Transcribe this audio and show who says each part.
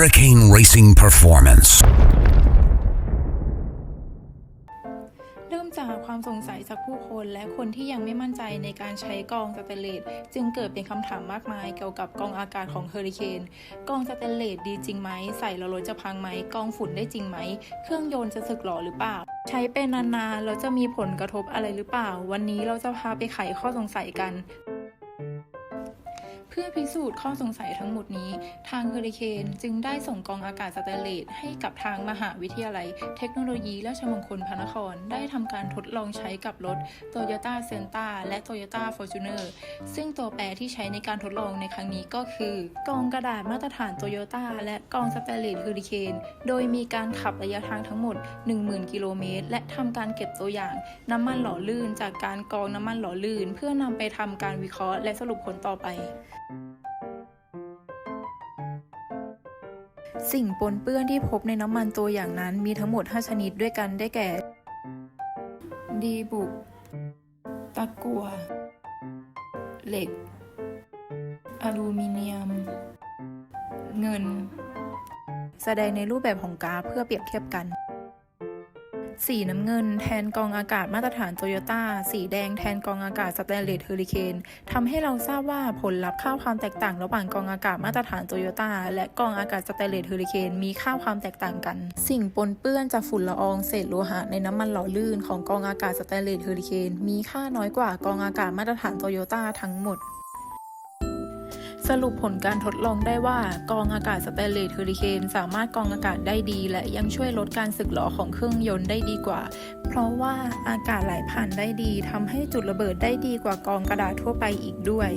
Speaker 1: Hurricane Racing Performance.
Speaker 2: เริ่มจากความสงสัยจากผู้คนและคนที่ยังไม่มั่นใจในการใช้กองสเตนเลสจึงเกิดเป็นคำถามมากมายเกี่ยวกับกองอากาศของเฮอริเคนกองสเตนเลสดีจริงไหม ใส่แล้วรถจะพังไหม กองฝุ่นได้จริงไหม เครื่องยนต์จะสึกหรอหรือเปล่าใช้เป็นนานๆแล้วจะมีผลกระทบอะไรหรือเปล่า วันนี้เราจะพาไปไขข้อสงสัยกัน เพื่อพิสูจน์ข้อสงสัยทั้งหมดนี้ ทางเฮอริเคนจึงได้ส่งกองอากาศสแตนเลสให้กับทางมหาวิทยาลัย เทคโนโลยีราชมงคลพระนคร ได้ทำการทดลองใช้กับรถ Toyota s e n t a และ Toyota Fortuner ซึ่งตัวแปรที่ใช้ในการทดลองในครั้งนี้ก็คือ กองกระดาษมาตรฐาน Toyota และกองสแตนเลสเฮอริเคนโดยมีการขับระยะทางทั้งหมด 10,000 กิโลเมตร และทำการเก็บตัวอย่างน้ำมันหล่อลื่น จากการกรองน้ำมันหล่อลื่น เพื่อนำไปทำการวิเคราะห์และสรุปผลต่อไปสิ่งปนเปื้อนที่พบในน้ำมันตัวอย่างนั้นมีทั้งหมด 5 ชนิดด้วยกันได้แก่ ดีบุก ตะกั่วเหล็ก อลูมิเนียม เงิน แสดงในรูปแบบของกราฟเพื่อเปรียบเทียบกัน สีน้ำเงินแทนกองอากาศมาตรฐานโตโยต้า สีแดงแทนกองอากาศสแตนเลสเฮอริเคนทำให้เราทราบว่าผลลัพธ์ค่าความแตกต่างระหว่างกองอากาศมาตรฐานโตโยต้าและกองอากาศสแตนเลสเฮอริเคนมีค่าความแตกต่างกัน สิ่งปนเปื้อนจากฝุ่นละอองเศษโลหะในน้ำมันหล่อลื่นของกองอากาศสแตนเลสเฮอริเคนมีค่าน้อยกว่ากองอากาศมาตรฐานโตโยต้าทั้งหมด สรุปผลการทดลองได้ว่ากองอากาศสเตเลตเฮอริเคนสามารถกองอากาศได้ดี และยังช่วยลดการสึกหรอของเครื่องยนต์ได้ดีกว่า เพราะว่าอากาศไหลผ่านได้ดีทำให้จุดระเบิดได้ดีกว่ากองกระดาษทั่วไปอีกด้วย